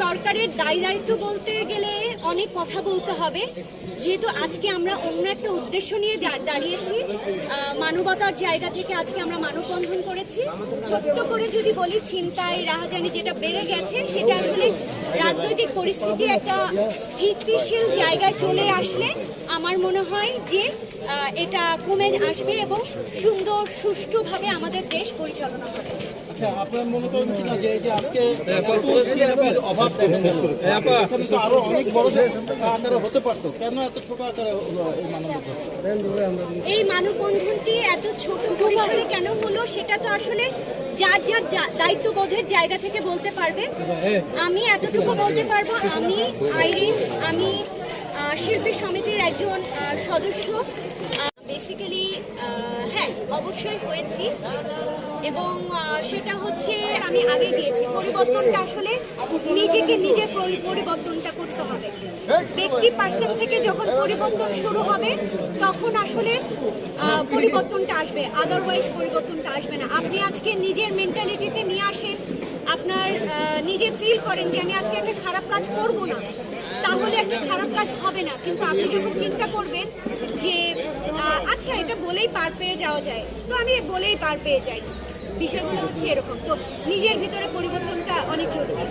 সরকারের দায় দায়িত্ব বলতে গেলে অনেক কথা বলতে হবে। যেহেতু আজকে আমরা অন্য একটা উদ্দেশ্য নিয়ে দাঁড়িয়েছি মানবতার জায়গা থেকে আজকে আমরা মানববন্ধন করেছি। ছোট্ট করে যদি বলি চিন্তায় রাহাজানি যেটা বেড়ে গেছে, সেটা আসলে রাজনৈতিক পরিস্থিতি একটা স্থিতিশীল জায়গায় চলে আসলে আমার মনে হয় যে এটা কমে আসবে এবং সুন্দর সুষ্ঠুভাবে আমাদের দেশ পরিচালনা হবে। আচ্ছা আপনার মনে যে এই যে আজকে এত অভাব দেখা গেল এখানে তো আরও অনেক বড় আকারে হতে পারতো। কেন এত ছোট আকারে এই মানববন্ধনটি এত ছোট পরিসরে কেন হলো সেটা তো আসলে যার যার দায়িত্ববোধের জায়গা থেকে বলতে পারবে। আমি এতটুকু বলতে পারব আমি আইরিন আমি শিল্পী সমিতির একজন সদস্য। বেসিক্যালি হ্যাঁ অবশ্যই হয়েছি। এবং সেটা হচ্ছে আমি আগে দিয়েছি। পরিবর্তনটা আসলে নিজেকে নিজে পরিবর্তনটা করতে হবে। ব্যক্তি পার্সন থেকে যখন পরিবর্তন শুরু হবে, তখন আসলে পরিবর্তনটা আসবে। আদারওয়াইজ পরিবর্তনটা আসবে না। আপনি আজকে নিজের মেন্টালিটিতে নিয়ে আসেন আপনার নিজে ফিল করেন যে আমি আজকে একটা খারাপ কাজ করব না, তাহলে একটা খারাপ কাজ হবে না। কিন্তু আপনি যখন চিন্তা করবেন যে আচ্ছা এটা বলেই পার পেয়ে যাওয়া যায়, তো আমি বলেই পার পেয়ে যাই। বিষয়গুলো হচ্ছে এরকম। তো নিজের ভিতরে পরিবর্তনটা অনেক জরুরি।